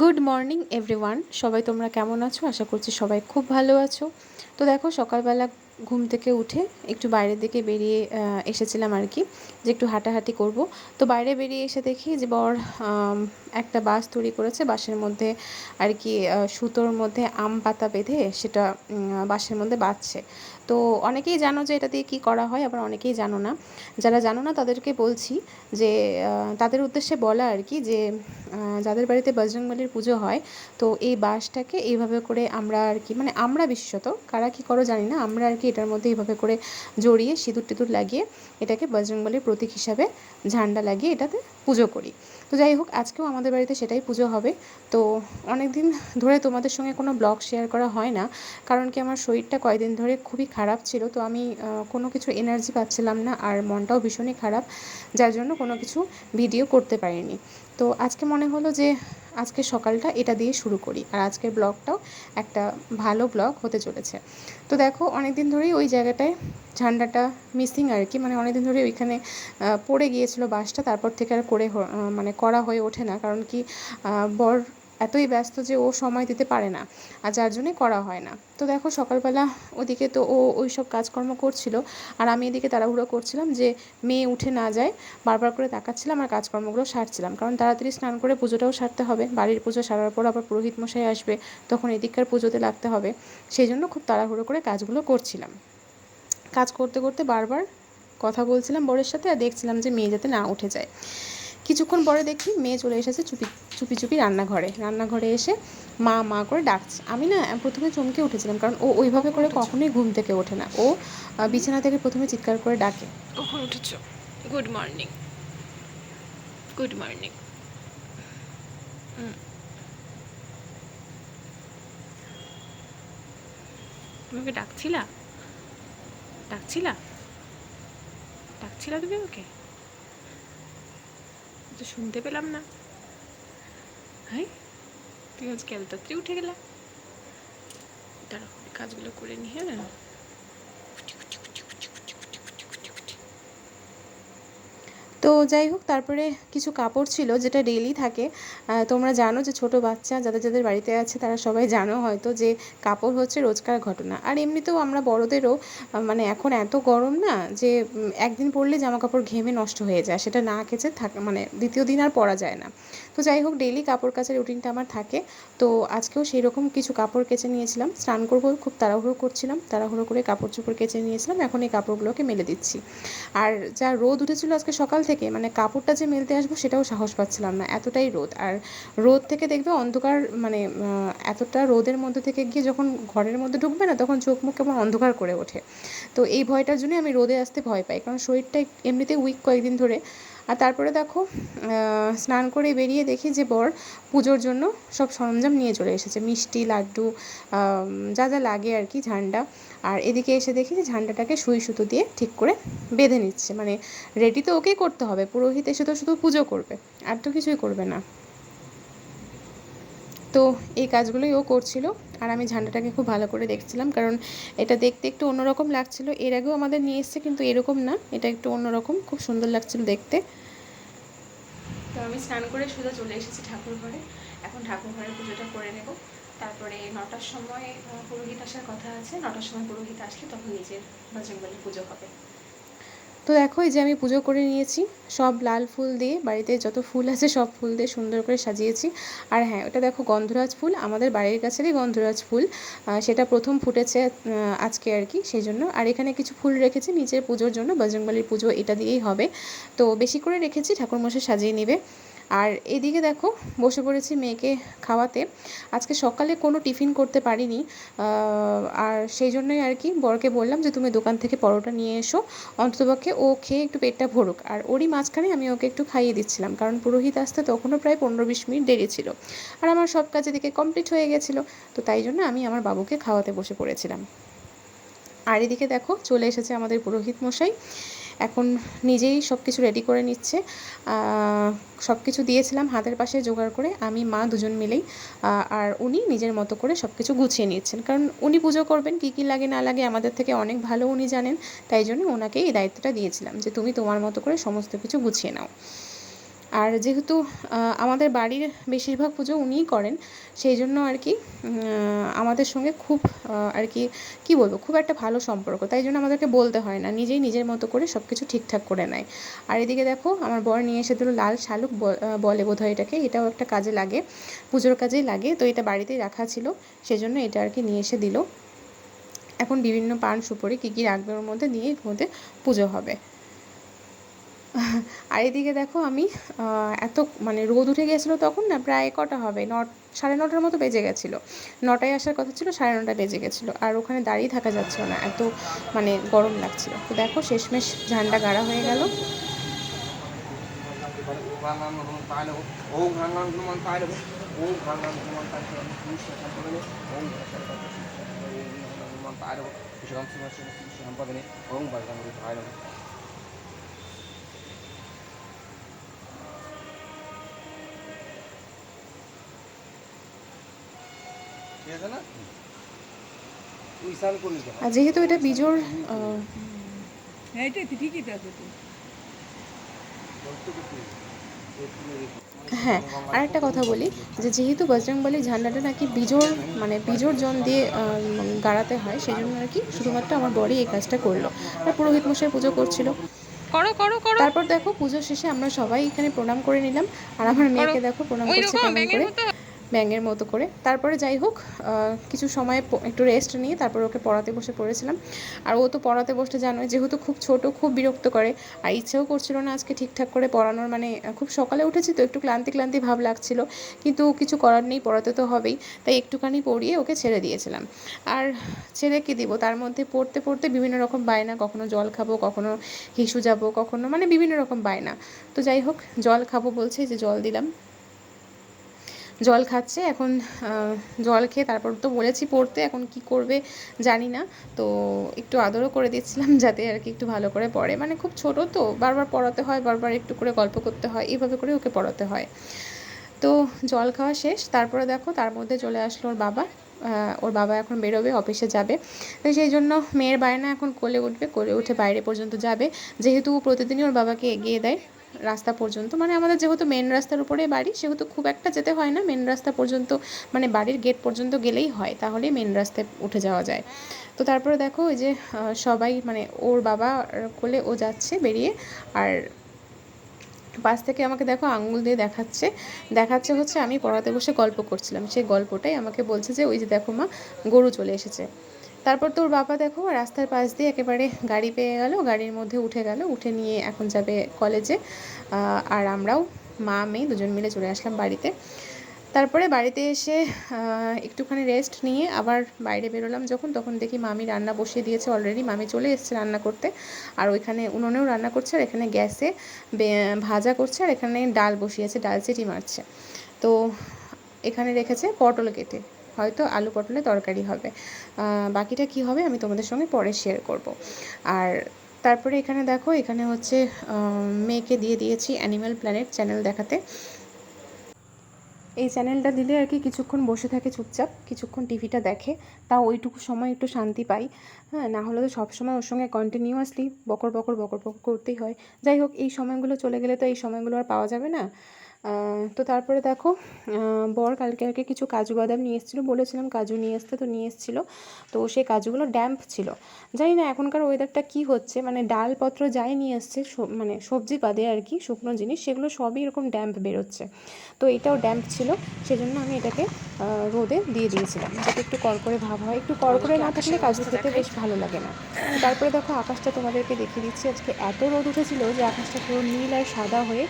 Good morning everyone সবাই তোমরা কেমন আছো? আশা করছি সবাই খুব ভালো আছো। তো দেখো, সকালবেলা ঘুম থেকে উঠে একটু বাইরের দিকে বেরিয়ে এসেছিলাম আর কি, যে একটু হাঁটাহাঁটি করব। তো বাইরে বেরিয়ে এসে দেখি যে বর একটা বাস তৈরি করেছে, বাসের মধ্যে আর কি সুতোর মধ্যে আম পাতা বেঁধে সেটা বাসের মধ্যে বাঁধছে। তো অনেকেই জানো যে এটা দিয়ে কী করা হয়, আবার অনেকেই জানো না। যারা জানো না তাদেরকে বলছি যে তাদের উদ্দেশ্যে বলা আর কি যে যাদের বাড়িতে বজরংবলির পুজো হয়, তো এই বাঁশটাকে এইভাবে করে আমরা আর কি মানে আমরা বিশেষত, কারা কী করো জানি না, আমরা আর কি এটার মধ্যে এইভাবে করে জড়িয়ে সিঁদুর টিঁদুর লাগিয়ে এটাকে বজরংবলির প্রতীক হিসাবে ঝান্ডা লাগিয়ে এটাতে পুজো করি। তো যাই হোক, আজকেও আমাদের বাড়িতে সেটাই পুজো হবে। তো অনেক দিন ধরে তোমাদের সঙ্গে কোনো ব্লগ শেয়ার করা হয় না, কারণ কি আমার শরীরটা কয়েকদিন ধরে খুবই খারাপ ছিল। তো আমি কোনো কিছু এনার্জি পাচ্ছিলাম না আর মনটাও ভীষণই খারাপ, যার জন্য কোনো কিছু ভিডিও করতে পারিনি। তো আজকে মনে হলো যে আজকে সকালটা এটা দিয়ে শুরু করি। আর আজকের ব্লগটাও একটা ভালো ব্লগ হতে চলেছে। তো দেখো, অনেকদিন ধরেই ওই জায়গাটায় ঝান্ডাটা মিসিং আর কি। মানে অনেকদিন ধরে ওইখানে পড়ে গিয়েছিল বাসটা, তারপর থেকে আর করে মানে করা হয়ে ওঠে না। কারণ কি বর এতই ব্যস্ত যে ও সময় দিতে পারে না আর যার জন্যে করা হয় না। তো দেখো সকালবেলা ওদিকে তো ও ওই সব কাজকর্ম করছিল আর আমি এদিকে তাড়াহুড়ো করছিলাম যে মেয়ে উঠে না যায়, বারবার করে তাকাচ্ছিলাম আর কাজকর্মগুলো সারছিলাম। কারণ তাড়াতাড়ি স্নান করে পুজোটাও সারতে হবে, বাড়ির পুজো সারার পর আবার পুরোহিত মশাই আসবে, তখন এদিককার পুজোতে লাগতে হবে। সেই জন্য খুব তাড়াহুড়ো করে কাজগুলো করছিলাম। কাজ করতে করতে বারবার কথা বলছিলাম বরের সাথে আর দেখছিলাম যে মেয়ে যাতে না উঠে যায়। কিছুক্ষণ পরে দেখি মেয়ে চলে এসেছে চুপি চুপি চুপি রান্নাঘরে। রান্নাঘরে এসে মা মা করে ডাকছে। আমি না প্রথমে চমকে উঠেছিলাম কারণ ও ওইভাবে করে কখনোই ঘুম থেকে ওঠে না। ও বিছানা থেকে প্রথমে চিৎকার করে ডাকে। কখন উঠেছ? গুড মর্নিং গুড মর্নিং তোমাকে ডাকছিলা? ডাকছিলা? ডাকছিলা তুমি ওকে? তো শুনতে পেলাম না। হ্যাঁ তুই আজকে এত উঠে গেলাম আমি কাজগুলো করে নি হ্যাঁ? তো যাই হোক, তারপরে কিছু কাপড় ছিল যেটা ডেইলি থাকে। তোমরা জানো যে ছোট বাচ্চা যাদের যাদের বাড়িতে আছে তারা সবাই জানো হয়তো যে কাপড় হচ্ছে রোজকার ঘটনা। আর এমনিতেও আমরা বড়দেরও মানে এখন এত গরম না যে একদিন পরলে জামা কাপড় ঘেমে নষ্ট হয়ে যায়। সেটা না কেচে থাক মানে দ্বিতীয় দিন আর পরা যায় না। তো যাই হোক ডেইলি কাপড় কাচার রুটিনটা আমার থাকে। তো আজকেও সেই রকম কিছু কাপড় কেচে নিয়েছিলাম। স্নান করব, খুব তাড়াহুড়ো করছিলাম। তাড়াহুড়ো করে কাপড় চোপড় কেচে নিয়েছিলাম। এখন এই কাপড়গুলোকে মেলে দিচ্ছি। আর যা রোদ উঠেছিল আজকে সকাল থেকে মানে কাপড়টা যে মেলতে আসব সেটাও সাহস পাচ্ছিলাম না, এতটাই রোদ। আর রোদ থেকে দেখবে অন্ধকার মানে এতটা রোদের মধ্যে থেকে গিয়ে যখন ঘরের মধ্যে ঢুকবে না, তখন চোখ মুখ কেমন অন্ধকার করে ওঠে। তো এই ভয়টার জন্যই আমি রোদে আসতে ভয় পাই, কারণ শরীরটা এমনিতে উইক কয়েকদিন ধরে। আর তারপরে দেখো স্নান করে বেরিয়ে দেখি যে বর পুজোর জন্য সব সরঞ্জাম নিয়ে চলে এসেছে। মিষ্টি, লাড্ডু যা যা লাগে আর কি, ঝান্ডা। আর এদিকে এসে দেখি যে ঝান্ডাটাকে সুই সুতো দিয়ে ঠিক করে বেঁধে নিচ্ছে। মানে রেডি তো ওকেই করতে হবে, পুরোহিত এসে তো শুধু পুজো করবে, আর তো কিছুই করবে না। তো এই কাজগুলোই ও করছিল আর আমি ঝান্ডাটাকে খুব ভালো করে দেখছিলাম কারণ এটা দেখতে একটু অন্যরকম লাগছিল। এর আগেও আমাদের নিয়ে এসছে কিন্তু এরকম না, এটা একটু অন্যরকম, খুব সুন্দর লাগছিল দেখতে। তো আমি স্নান করে সোজা চলে এসেছি ঠাকুর ঘরে। এখন ঠাকুর ঘরে পুজোটা করে নেব। তারপরে নটার সময় পুরোহিত আসার কথা আছে। নটার সময় পুরোহিত আসলে তখন নিজের বজরংবলী পুজো হবে। তো দেখো এই যে আমি পুজো করে নিয়েছি। সব লাল ফুল দিয়ে বাড়িতে যত ফুল আছে সব ফুল দিয়ে সুন্দর করে সাজিয়েছি। আর হ্যাঁ ওটা দেখো গন্ধরাজ ফুল, আমাদের বাড়ির কাছেরই গন্ধরাজ ফুল। সেটা প্রথম ফুটেছে আজকে আর কি, সেই জন্য। আর এখানে কিছু ফুল রেখেছি, নিজের পুজোর জন্য বজরংবলির পুজো এটা দিয়েই হবে। তো বেশি করে রেখেছি, ঠাকুরমশাই সাজিয়ে নেবে। আর এদিকে দেখো, বসে পড়েছি মেয়েকে খাওয়াতে। আজকে সকালে কোনো টিফিন করতে পারিনি। আর সেই জন্যই আর কি বরকে বললাম যে, তুমি দোকান থেকে পরোটা নিয়ে এসো। অন্ততপক্ষে ও খেয়ে একটু পেটটা ভরুক। আর ওরই মাঝখানে আমি ওকে একটু খাইয়ে দিচ্ছিলাম, কারণ পুরোহিত আসতে তখনও প্রায় পনেরো বিশ মিনিট দেরি ছিল। আর আমার সব কাজ এদিকে কমপ্লিট হয়ে গেছিল, তো তাই জন্য আমি আমার বাবুকে খাওয়াতে বসে পড়েছিলাম। আর এদিকে দেখো, চলে এসেছে আমাদের পুরোহিত মশাই। এখন নিজেই সব কিছু রেডি করে নিচ্ছে। সব কিছু দিয়েছিলাম হাতের পাশে জোগাড় করে। আমি, মা দুজন মিলেই আর উনি নিজের মতো করে সব কিছু গুছিয়ে নিচ্ছেন। কারণ উনি পুজো করবেন, কী কী লাগে না লাগে আমাদের থেকে অনেক ভালো উনি জানেন। তাই জন্য ওনাকে এই দায়িত্বটা দিয়েছিলাম যে, তুমি তোমার মতো করে সমস্ত কিছু গুছিয়ে নাও। আর যেহেতু আমাদের বাড়ির বেশিরভাগ পুজো উনিই করেন, সেই জন্য আর কি আমাদের সঙ্গে খুব আর কি, কী বলব, খুব একটা ভালো সম্পর্ক। তাই জন্য আমাদেরকে বলতে হয় না, নিজেই নিজের মতো করে সব কিছু ঠিকঠাক করে নেয়। আর এদিকে দেখো, আমার বর নিয়ে এসে দিল লাল শালুক বলে বোধহয় এটাকে, এটাও একটা কাজে লাগে, পুজোর কাজেই লাগে, তো এটা বাড়িতেই রাখা ছিল, সেজন্য এটা আর কি নিয়ে এসে দিল। এখন বিভিন্ন পান সুপারি কী কী রাখবে ওর মধ্যে দিয়ে এর মধ্যে পুজো হবে। আর এদিকে দেখো আমি এত মানে রোদ উঠে গেছিল তখন না, প্রায় কটা হবে? ন সাড়ে নটার মতো বেজে গেছিল। নটায় আসার কথা ছিল, সাড়ে নটা বেজে গেছিল। আর ওখানে দাঁড়িয়ে থাকা যাচ্ছিল না, এত মানে গরম লাগছিল। তো দেখো, শেষমেশ ঝান্ডা গাড়া হয়ে গেল। Rangan ঠিক আছে না আর যেহেতু এটা বিজোর হ্যাঁ আর একটা কথা বলি যে যেহেতু বজরংবলী ঝান্ডাটা নাকি বিজোর মানে বিজোর জন দিয়ে আহ, গাড়াতে হয় সেই জন্য আর কি শুধুমাত্র আমার বড়ি এই কাজটা করল। আর পুরোহিত মশাই পুজো করছিল। করো করো করো। তারপর দেখো পুজো শেষে আমরা সবাই এখানে প্রণাম করে নিলাম। আর আমার মেয়েকে দেখো প্রণাম করছে কেমন করে। মতো। ব্যাঙের মতো করে। তারপরে যাই হোক কিছু সময় একটু রেস্ট নিয়ে তারপর ওকে পড়াতে বসে পড়েছিলাম। আর ও তো পড়াতে বসতে জানোই, যেহেতু খুব ছোট, খুব বিরক্ত করে। আর ইচ্ছেও করছিল না আজকে ঠিকঠাক করে পড়ানোর মানে খুব সকালে উঠেছি তো, একটু ক্লান্তি ক্লান্তি ভাব লাগছিল। কিন্তু কিছু করার নেই, পড়াতে তো হবেই। তাই একটুখানি পড়িয়ে ওকে ছেড়ে দিয়েছিলাম। আর ছেড়ে কি দিব? তার মধ্যে পড়তে পড়তে বিভিন্ন রকম বায়না, কখনো জল খাব, কখনো হিসু যাব, কখনো মানে বিভিন্ন রকম বায়না। তো যাই হোক, জল খাব বলছে, যে জল দিলাম। জল খাচ্ছে, এখন জল খেয়ে তারপর তো বলেছি পড়তে, এখন কি করবে জানি না। তো একটু আদরও করে দিচ্ছিলাম যাতে আর কি একটু ভালো করে পড়ে। মানে খুব ছোট তো, বারবার পড়াতে হয়, বারবার একটু করে গল্প করতে হয় এইভাবে করে ওকে পড়াতে হয়। তো জল খাওয়া শেষ, তারপরে দেখো তার মধ্যে চলে আসলো ওর বাবা। ওর বাবা এখন বেরোবে, অফিসে যাবে। তো সেই জন্য মেয়ের বায়না এখন কোলে উঠবে, কোলে উঠে বাইরে পর্যন্ত যাবে। যেহেতু প্রতিদিনই ওর বাবাকে এগিয়ে দেয় রাস্তা পর্যন্ত মানে আমাদের যেহেতু মেন রাস্তার উপরে বাড়ি, সেহেতু খুব একটা যেতে হয় না মেন রাস্তা পর্যন্ত মানে বাড়ির গেট পর্যন্ত গেলেই হয়, তাহলেই মেন রাস্তায় উঠে যাওয়া যায়। তো তারপরে দেখো ওই যে সবাই মানে ওর বাবা কোলে ও যাচ্ছে বেরিয়ে, আর পাশ থেকে আমাকে দেখো আঙুল দিয়ে দেখাচ্ছে দেখাচ্ছে হচ্ছে আমি পড়াতে বসে গল্প করছিলাম। সেই গল্পটাই আমাকে বলছে যে, ওই যে দেখো মা, গরু চলে এসেছে। তারপর তোর বাবা দেখো রাস্তার পাশ দিয়ে একেবারে গাড়ি পেয়ে গেল, গাড়ির মধ্যে উঠে গেল, উঠে নিয়ে এখন যাবে কলেজে আর আমরাও, মা, মেয়ে দুজন মিলে চলে আসলাম বাড়িতে। তারপরে বাড়িতে এসে একটুখানি রেস্ট নিয়ে আবার বাইরে বেরোলাম যখন, তখন দেখি মামি রান্না বসিয়ে দিয়েছে অলরেডি মামি চলে এসেছে রান্না করতে। আর ওইখানে উনুনেও রান্না করছে, আর এখানে গ্যাসে ভাজা করছে, আর এখানে ডাল বসিয়েছে, ডাল চিটি মারছে। তো এখানে রেখেছে পটল কেটে। হয়তো আলু পটলের তরকারি হবে। বাকিটা কি হবে আমি তোমাদের সঙ্গে পরে শেয়ার করব। আর তারপরে এখানে দেখো, এখানে হচ্ছে মেয়েকে দিয়ে দিয়েছি অ্যানিম্যাল প্ল্যানেট চ্যানেল দেখাতে। এই চ্যানেলটা দিলে আর কি কিছুক্ষণ বসে থাকে চুপচাপ, কিছুক্ষণ টিভিটা দেখে তাও ওইটুকু সময় একটু শান্তি পাই। হ্যাঁ না হলে তো সবসময় ওর সঙ্গে কন্টিনিউয়াসলি বকর বকর বকর বকর করতেই হয়। যাই হোক, এই সময়গুলো চলে গেলে তো এই সময়গুলো আর পাওয়া যাবে না। তো তারপরে দেখো বর কালকে আর কিছু কাজু বাদাম নিয়ে এসেছিল, বলেছিলাম কাজু নিয়ে আসতে, তো নিয়ে এসেছিল। তো সেই কাজুগুলো ড্যাম্প ছিল। জানি না এখনকার ওয়েদারটা কি হচ্ছে মানে ডালপত্র যাই নিয়ে এসছে মানে সবজি বাদে আর কি, শুকনো জিনিস, সেগুলো সবই এরকম ড্যাম্প বেরোচ্ছে। তো এটাও ড্যাম্প ছিল, সেজন্য আমি এটাকে রোদে দিয়ে দিয়েছিলাম, যাতে একটু করকরে ভাব হয়। একটু করকরে না থাকলে কাজু খেতে বেশ ভালো লাগে না। তারপরে দেখো, আকাশটা তোমাদেরকে দেখিয়ে দিচ্ছি, আজকে এত রোদ উঠেছিল যে আকাশটা পুরো নীল আর সাদা হয়ে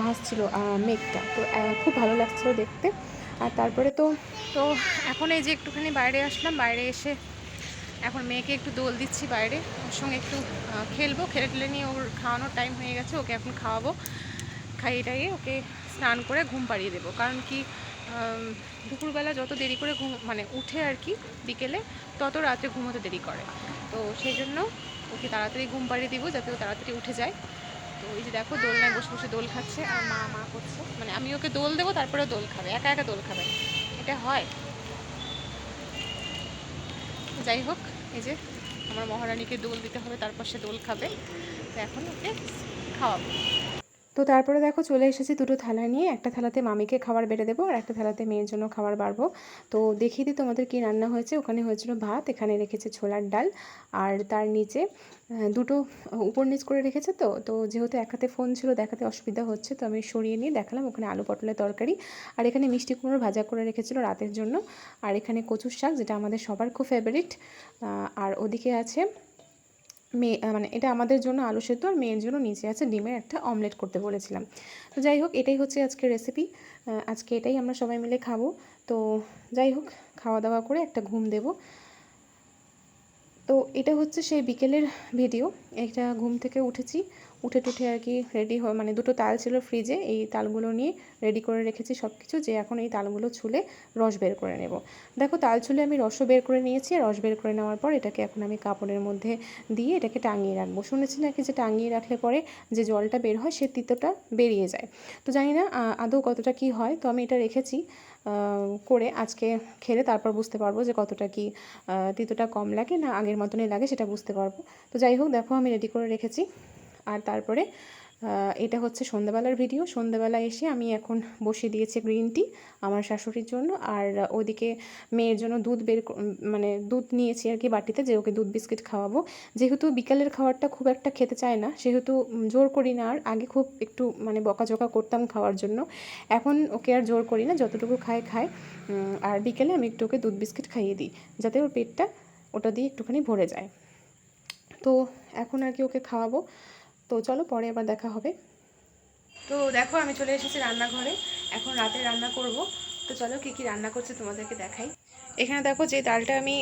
ভাসছিল মেঘটা। তো খুব ভালো লাগছিল দেখতে। আর তারপরে তো তো এখন এই যে একটুখানি বাইরে আসলাম, বাইরে এসে এখন মেয়েকে একটু দোল দিচ্ছি বাইরে। ওর সঙ্গে একটু খেলব, খেলে টেলে নিয়ে ওর খাওয়ানোর টাইম হয়ে গেছে, ওকে এখন খাওয়াবো। খাইয়ে টাইয়ে ওকে স্নান করে ঘুম পাড়িয়ে দেবো। কারণ কি দুপুরবেলা যত দেরি করে ঘুম মানে উঠে আর কি বিকেলে, তত রাতে ঘুমোতে দেরি করে। তো সেই জন্য ওকে তাড়াতাড়ি ঘুম পাড়িয়ে দিব যাতে ও তাড়াতাড়ি উঠে যায়। এই যে দেখো দোলনায় বসে বসে দোল খাচ্ছে আর মা মা করছে। মানে আমি ওকে দোল দেবো তারপরে দোল খাবে, একা একা দোল খাবে এটা হয়। যাই হোক, এই যে আমার মহারানীকে দোল দিতে হবে, তারপর সে দোল খাবে। তো এখন ওকে খাওয়াবো। তো তারপরে দেখো চলে এসেছি দুটো থালা নিয়ে। একটা থালাতে মামিকে খাবার বেড়ে দেবো আর একটা থালাতে মেয়ের জন্য খাবার বাড়বো। তো দেখিয়ে দিই তোমাদের কী রান্না হয়েছে। ওখানে হয়েছিল ভাত, এখানে রেখেছে ছোলার ডাল আর তার নিচে দুটো উপর নিচ করে রেখেছে তো। তো যেহেতু এক হাতে ফোন ছিল, দেখাতে অসুবিধা হচ্ছে, তো আমি সরিয়ে নিয়ে দেখালাম ওখানে আলু পটলের তরকারি আর এখানে মিষ্টি কুমড়ো ভাজা করে রেখেছিল রাতের জন্য। আর এখানে কচুর শাক, যেটা আমাদের সবার খুব ফেভারিট আর ওদিকে আছে মেয়ে মানে এটা আমাদের জন্য আলু সেদ্ধ আর মেয়ের জন্য নিচে আছে ডিমের একটা অমলেট করতে বলেছিলাম। তো যাই হোক, এটাই হচ্ছে আজকে রেসিপি আজকে এটাই আমরা সবাই মিলে খাব। তো যাই হোক খাওয়া দাওয়া করে একটা ঘুম দেব। তো এটা হচ্ছে সেই বিকেলের ভিডিও। এটা ঘুম থেকে উঠেছি, উঠে টুঠে আর কি রেডি হয়ে মানে দুটো তাল ছিল ফ্রিজে এই তালগুলো নিয়ে রেডি করে রেখেছি সব কিছু যে এখন এই তালগুলো ছুলে রস বের করে নেব। দেখো, তাল ছুলে আমি রসও বের করে নিয়েছি, আর রস বের করে নেওয়ার পর এটাকে এখন আমি কাপড়ের মধ্যে দিয়ে এটাকে টাঙিয়ে রাখব। শুনেছি নাকি যে টাঙিয়ে রাখলে পরে যে জলটা বের হয় সে তিতোটা বেরিয়ে যায়। তো জানি না আদৌ কতটা কি হয়, তো আমি এটা রেখেছি। করে আজকে খেলে তারপর বুঝতে পারব যে কতটা কি তিতোটা কম লাগে না আগের মতনই লাগে সেটা বুঝতে পারব। তো যাই হোক, দেখো আমি রেডি করে রেখেছি। আর তারপরে এটা হচ্ছে সন্ধ্যাবেলার ভিডিও সন্ধ্যাবেলা এসে আমি এখন বসিয়ে দিয়েছি গ্রিন টি আমার শাশুড়ির জন্য। আর ওদিকে মেয়ের জন্য দুধ বের মানে দুধ নিয়েছি আর কি বাটিতে যে ওকে দুধ বিস্কিট খাওয়াবো। যেহেতু বিকালের খাবারটা খুব একটা খেতে চায় না, সেহেতু জোর করি না। আর আগে খুব একটু মানে বকাঝকা করতাম খাওয়ার জন্য। এখন ওকে আর জোর করি না, যতটুকু খায় খায়। আর বিকেলে আমি একটু ওকে দুধ বিস্কিট খাইয়ে দিই, যাতে ওর পেটটা ওটা দিয়ে একটুখানি ভরে যায়। তো এখন আর কি ওকে খাওয়াবো। তো চলো পরে আবার দেখা হবে। তো দেখো, আমি চলে এসেছি রান্নাঘরে। এখন রাতে রান্না করব। তো চলো, কী কী রান্না করছে তোমাদেরকে দেখাই। এখানে দেখো, যে ডালটা আমি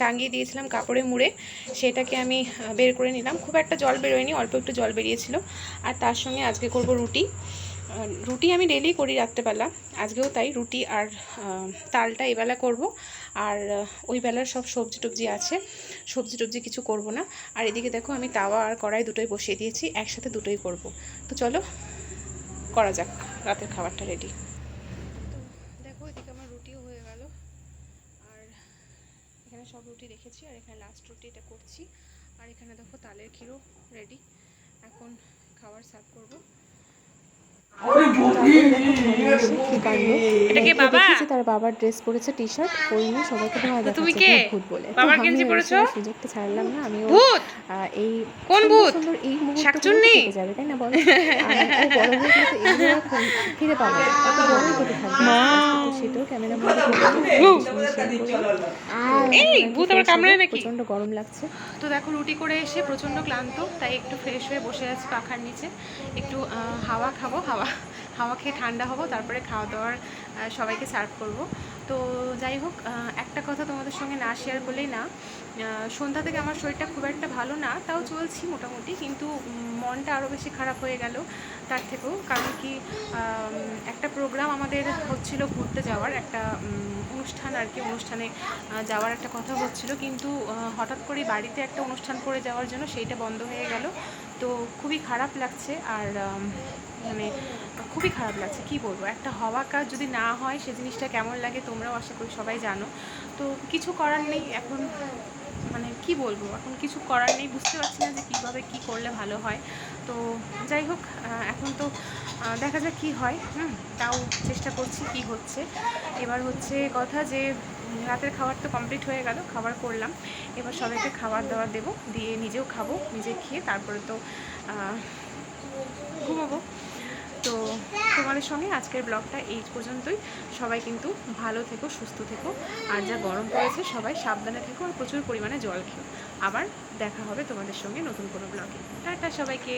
টাঙিয়ে দিয়েছিলাম কাপড়ে মুড়ে, সেটাকে আমি বের করে নিলাম। খুব একটা জল বেরোয়নি, অল্প একটু জল বেরিয়েছিল। আর তার সঙ্গে আজকে করব রুটি। রুটি আমি ডেলি করি রাত্রেবেলা। আজকেও তাই রুটি আর তালটা এবেলা করব। আর ওই বেলার সব সবজি টবজি আছে, সবজি টবজি কিছু করব না। আর এদিকে দেখো আমি তাওয়া আর কড়াই দুটোই বসিয়ে দিয়েছি, একসাথে দুটোই করব। তো চলো, করা যাক, রাতের খাবারটা রেডি দেখো এদিকে আমার রুটিও হয়ে গেল। আর এখানে সব রুটি রেখেছি, আর এখানে লাস্ট রুটি এটা করছি। আর এখানে দেখো তালের ক্ষীরও রেডি এখন খাবার সার্ভ করব। 我就不理你 এটা কে বাবা? তার বাবার ড্রেস পরেছে টি শার্ট পরে নিয়ে সবাইকে ভয় তুমি দেখাচ্ছে। ভূত বলে। বাবার গেঞ্জি পরেছো? সুযোগটা ছাড়লাম না আমিও ভূত? এই কোন ভূত? সুন্দর এই মুহূর্তগুলো যাবে তাই না বলো? আর বড় হয়ে গেলে এগুলো ফিরে পাবো না কত হতে থাকবে আস্তে আস্তে তো সেটাও ক্যামেরা এই, ভূত আবার কামড়ায় নাকি? প্রচণ্ড গরম লাগছে। তো দেখো রুটি করে এসে প্রচণ্ড ক্লান্ত তাই একটু ফ্রেশ হয়ে বসে আছি পাখার নিচে। একটু হাওয়া খাব হাওয়া। হাওয়া খেয়ে ঠান্ডা হব, তারপরে খাওয়া দাওয়ার সবাইকে সার্ভ করব। তো যাই হোক একটা কথা তোমাদের সঙ্গে না শেয়ার করলেই না সন্ধ্যা থেকে আমার শরীরটা খুব একটা ভালো না, তাও চলছি মোটামুটি, কিন্তু মনটা আরও বেশি খারাপ হয়ে গেল তার থেকেও। কারণ কি একটা প্রোগ্রাম আমাদের হচ্ছিল ঘুরতে যাওয়ার, একটা অনুষ্ঠান আর কি, অনুষ্ঠানে যাওয়ার একটা কথা হচ্ছিল, কিন্তু হঠাৎ করে বাড়িতে একটা অনুষ্ঠান করে যাওয়ার জন্য সেইটা বন্ধ হয়ে গেল। তো খুবই খারাপ লাগছে, আর মানে খুবই খারাপ লাগছে, কি বলব? একটা হওয়া কাজ যদি না হয়, সে জিনিসটা কেমন লাগে তোমরাও আশা করি সবাই জানো। তো কিছু করার নেই, এখন মানে কি বলব? এখন কিছু করার নেই, বুঝতে পারছি না যে কীভাবে কি করলে ভালো হয়। তো যাই হোক এখন তো দেখা যাক কি হয়, হুম, তাও চেষ্টা করছি কি হচ্ছে। এবার হচ্ছে কথা যে, রাতের খাবার তো কমপ্লিট হয়ে গেল, খাবার করলাম। এবার সবাইকে খাবার দাবার দেবো, দিয়ে নিজেও খাব, নিজে খেয়ে তারপরে তো ঘুমাবো। তো তোমাদের সঙ্গে আজকের ব্লগটা এই পর্যন্তই। সবাই কিন্তু ভালো থেকো, সুস্থ থেকো। আর যা গরম পড়েছে, সবাই সাবধানে থেকো আর প্রচুর পরিমাণে জল খেও। আবার দেখা হবে তোমাদের সঙ্গে নতুন কোনো ব্লগে। টাটা সবাইকে।